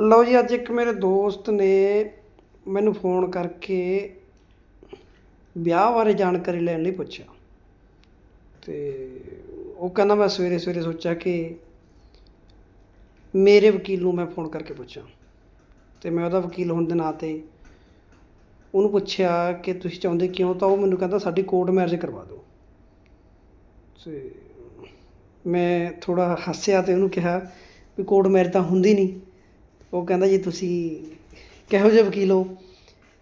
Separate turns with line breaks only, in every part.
ਲਓ ਜੀ, ਅੱਜ ਇੱਕ ਮੇਰੇ ਦੋਸਤ ਨੇ ਮੈਨੂੰ ਫੋਨ ਕਰਕੇ ਵਿਆਹ ਬਾਰੇ ਜਾਣਕਾਰੀ ਲੈਣ ਲਈ ਪੁੱਛਿਆ। ਤੇ ਉਹ ਕਹਿੰਦਾ, ਮੈਂ ਸਵੇਰੇ ਸਵੇਰੇ ਸੋਚਿਆ ਕਿ ਮੇਰੇ ਵਕੀਲ ਨੂੰ ਮੈਂ ਫੋਨ ਕਰਕੇ ਪੁੱਛਾਂ। ਤੇ ਮੈਂ ਉਹਦਾ ਵਕੀਲ ਹੋਣ ਦੇ ਨਾਤੇ ਉਹਨੂੰ ਪੁੱਛਿਆ ਕਿ ਤੁਸੀਂ ਚਾਹੁੰਦੇ ਕਿਉਂ? ਤਾਂ ਉਹ ਮੈਨੂੰ ਕਹਿੰਦਾ, ਸਾਡੀ ਕੋਰਟ ਮੈਰਿਜ ਕਰਵਾ ਦਿਓ। ਤੇ ਮੈਂ ਥੋੜਾ ਹੱਸਿਆ ਤੇ ਉਹਨੂੰ ਕਿਹਾ ਵੀ ਕੋਰਟ ਮੈਰਿਜ ਤਾਂ ਹੁੰਦੀ ਨਹੀਂ। ਉਹ ਕਹਿੰਦਾ ਜੀ ਤੁਸੀਂ ਕਿਹੋ ਜਿਹੇ ਵਕੀਲ ਹੋ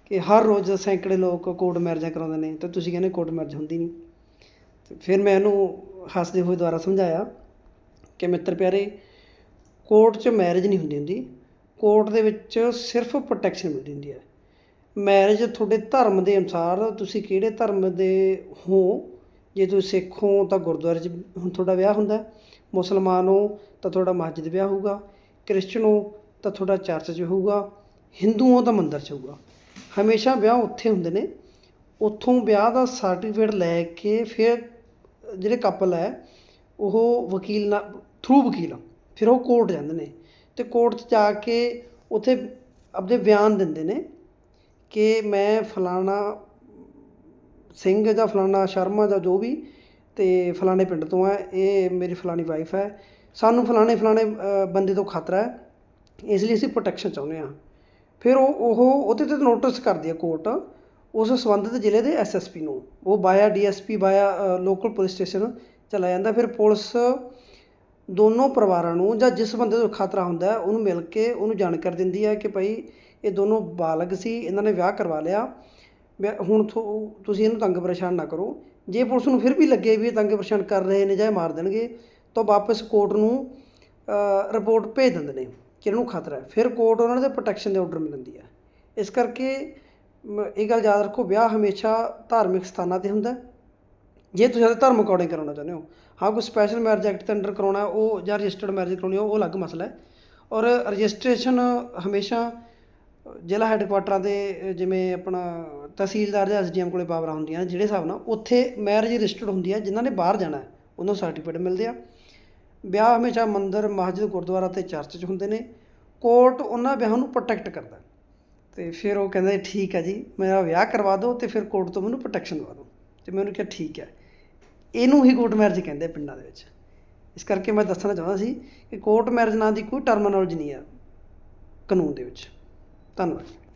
ਕਿ ਹਰ ਰੋਜ਼ ਸੈਂਕੜੇ ਲੋਕ ਕੋਰਟ ਮੈਰਿਜਾਂ ਕਰਾਉਂਦੇ ਨੇ ਤੇ ਤੁਸੀਂ ਕਹਿੰਦੇ ਕੋਰਟ ਮੈਰਿਜ ਹੁੰਦੀ ਨਹੀਂ। ਤੇ ਫਿਰ ਮੈਂ ਉਹਨੂੰ ਹੱਸਦੇ ਹੋਏ ਦੁਬਾਰਾ ਸਮਝਾਇਆ ਕਿ ਮਿੱਤਰ ਪਿਆਰੇ, ਕੋਰਟ 'ਚ ਮੈਰਿਜ ਨਹੀਂ ਹੁੰਦੀ ਹੁੰਦੀ, ਕੋਰਟ ਦੇ ਵਿੱਚ ਸਿਰਫ ਪ੍ਰੋਟੈਕਸ਼ਨ ਮਿਲਦੀ ਹੁੰਦੀ ਹੈ। ਮੈਰਿਜ ਤੁਹਾਡੇ ਧਰਮ ਦੇ ਅਨੁਸਾਰ ਤੁਸੀਂ ਕਿਹੜੇ ਧਰਮ ਦੇ ਹੋ? ਜੇ ਤੁਸੀਂ ਸਿੱਖ ਹੋ ਤਾਂ ਗੁਰਦੁਆਰੇ 'ਚ ਹੁਣ ਤੁਹਾਡਾ ਵਿਆਹ ਹੁੰਦਾ ਮੁਸਲਮਾਨ ਹੋ ਤਾਂ ਤੁਹਾਡਾ ਮਸਜਿਦ ਵਿਆਹ ਹੋਊਗਾ, ਕ੍ਰਿਸਚਨ ਹੋ ਤਾਂ ਤੁਹਾਡਾ ਚਰਚ 'ਚ ਹੋਊਗਾ, ਹਿੰਦੂਆਂ ਹੋ ਤਾਂ ਮੰਦਿਰ 'ਚ ਹੋਊਗਾ ਹਮੇਸ਼ਾ ਵਿਆਹ ਉੱਥੇ ਹੁੰਦੇ ਨੇ। ਉੱਥੋਂ ਵਿਆਹ ਦਾ ਸਰਟੀਫਿਕੇਟ ਲੈ ਕੇ ਫਿਰ ਜਿਹੜੇ ਕਪਲ ਹੈ, ਉਹ ਵਕੀਲ ਨਾਲ ਥਰੂ ਵਕੀਲ, ਫਿਰ ਉਹ ਕੋਰਟ ਜਾਂਦੇ ਨੇ। ਤੇ ਕੋਰਟ 'ਚ ਜਾ ਕੇ ਉੱਥੇ ਆਪਦੇ ਬਿਆਨ ਦਿੰਦੇ ਨੇ ਕਿ ਮੈਂ ਫਲਾਣਾ ਸਿੰਘ ਜਾਂ ਫਲਾਣਾ ਸ਼ਰਮਾ ਜਾਂ ਜੋ ਵੀ, ਤੇ ਫਲਾਣੇ ਪਿੰਡ ਤੋਂ ਹੈ, ਇਹ ਮੇਰੀ ਫਲਾਣੀ ਵਾਈਫ ਹੈ। ਸਾਨੂੰ ਫਲਾਣੇ ਫਲਾਣੇ ਬੰਦੇ ਤੋਂ ਖਤਰਾ ਹੈ। ਇਸ ਲਈ ਅਸੀਂ ਪ੍ਰੋਟੈਕਸ਼ਨ ਚਾਹੁੰਦੇ ਹਾਂ। ਫਿਰ ਉਹ ਉਹ, ਉਹਦੇ ਤੇ ਨੋਟਿਸ ਕਰਦੀ ਹੈ ਕੋਰਟ ਉਸ ਸੰਬੰਧਿਤ ਜ਼ਿਲ੍ਹੇ ਦੇ ਐਸਐਸਪੀ ਨੂੰ। ਉਹ via DSP via local police station ਚਲਾ ਜਾਂਦਾ। ਫਿਰ ਪੁਲਿਸ ਦੋਨੋਂ ਪਰਿਵਾਰਾਂ ਨੂੰ ਜਾਂ ਜਿਸ ਬੰਦੇ ਤੋਂ ਖਤਰਾ ਹੁੰਦਾ ਉਹਨੂੰ ਮਿਲ ਕੇ ਉਹਨੂੰ ਜਾਣਕਾਰੀ ਦਿੰਦੀ ਹੈ ਕਿ ਭਾਈ ਇਹ ਦੋਨੋਂ ਬਾਲਗ ਸੀ, ਇਹਨਾਂ ਨੇ ਵਿਆਹ ਕਰਵਾ ਲਿਆ। ਵਿਆਹ- ਹੁਣ ਥੋ- ਤੁਸੀਂ ਇਹਨੂੰ ਤੰਗ ਪਰੇਸ਼ਾਨ ਨਾ ਕਰੋ। ਜੇ ਪੁਲਿਸ ਨੂੰ ਫਿਰ ਵੀ ਲੱਗੇ ਵੀ ਇਹ ਤੰਗ ਪਰੇਸ਼ਾਨ ਕਰ ਰਹੇ ਨੇ ਜਾਂ ਇਹ ਮਾਰ ਦੇਣਗੇ, ਤਾਂ ਵਾਪਸ ਕੋਰਟ ਨੂੰ ਰਿਪੋਰਟ ਭੇਜ ਦਿੰਦੇ ਨੇ। ਕਿ ਇਹਨਾਂ ਨੂੰ ਖਤਰਾ ਹੈ? ਫਿਰ ਕੋਰਟ ਉਹਨਾਂ ਦੇ ਪ੍ਰੋਟੈਕਸ਼ਨ ਦੇ ਆਰਡਰ ਮਿਲਦੀ ਹੈ। ਇਸ ਕਰਕੇ ਮ- ਇਹ ਗੱਲ ਯਾਦ ਰੱਖੋ, ਵਿਆਹ ਹਮੇਸ਼ਾ ਧਾਰਮਿਕ ਸਥਾਨਾਂ ਤੇ ਹੁੰਦਾ ਜੇ ਤੁਸੀਂ ਆਪਣੇ ਧਰਮ ਅਕੋਰਡਿੰਗ ਕਰਾਉਣਾ ਚਾਹੁੰਦੇ ਹੋ। ਹਾਂ, ਕੋਈ ਸਪੈਸ਼ਲ ਮੈਰਿਜ ਐਕਟ ਦੇ ਅੰਡਰ ਕਰਾਉਣਾ ਉਹ ਜਾਂ ਰਜਿਸਟਰਡ ਮੈਰਿਜ ਕਰਾਉਣੀ ਉਹ ਅਲੱਗ ਮਸਲਾ ਹੈ। ਔਰ ਰਜਿਸਟ੍ਰੇਸ਼ਨ ਹਮੇਸ਼ਾ ਜ਼ਿਲ੍ਹਾ ਹੈੱਡਕੁਆਟਰਾਂ ਦੇ, ਜਿਵੇਂ ਆਪਣਾ ਤਹਿਸੀਲਦਾਰ ਜਾਂ ਐਸਡੀਐਮ ਕੋਲੇ ਪਾਵਰਾਂ ਹੁੰਦੀਆਂ ਨੇ, ਜਿਹੜੇ ਹਿਸਾਬ ਨਾਲ ਉੱਥੇ ਮੈਰਿਜ ਰਜਿਸਟਰਡ ਹੁੰਦੀ ਹੈ, ਜਿਨ੍ਹਾਂ ਨੇ ਬਾਹਰ ਜਾਣਾ ਉਹਨਾਂ ਨੂੰ ਸਰਟੀਫਿਕੇਟ ਮਿਲਦੇ ਆ। ਵਿਆਹ ਹਮੇਸ਼ਾ ਮੰਦਰ, ਮਸਜਿਦ, ਗੁਰਦੁਆਰਾ ਅਤੇ ਚਰਚ 'ਚ ਹੁੰਦੇ ਨੇ। ਕੋਰਟ ਉਹਨਾਂ ਵਿਆਹਾਂ ਨੂੰ ਪ੍ਰੋਟੈਕਟ ਕਰਦਾ ਅਤੇ ਫਿਰ ਉਹ ਕਹਿੰਦਾ, ਠੀਕ ਹੈ ਜੀ, ਮੇਰਾ ਵਿਆਹ ਕਰਵਾ ਦਿਓ ਅਤੇ ਫਿਰ ਕੋਰਟ ਤੋਂ ਮੈਨੂੰ ਪ੍ਰੋਟੈਕਸ਼ਨ ਦਵਾ ਦਿਓ। ਅਤੇ ਮੈਂ ਉਹਨੂੰ ਕਿਹਾ, ਠੀਕ ਹੈ। ਇਹਨੂੰ ਹੀ ਕੋਰਟ ਮੈਰਿਜ ਕਹਿੰਦੇ ਪਿੰਡਾਂ ਦੇ ਵਿੱਚ। ਇਸ ਕਰਕੇ ਮੈਂ ਦੱਸਣਾ ਚਾਹੁੰਦਾ ਸੀ ਕਿ ਕੋਰਟ ਮੈਰਿਜ ਨਾਂ ਦੀ ਕੋਈ ਟਰਮੀਨੋਲੋਜੀ ਨਹੀਂ ਹੈ ਕਾਨੂੰਨ ਦੇ ਵਿੱਚ। ਧੰਨਵਾਦ।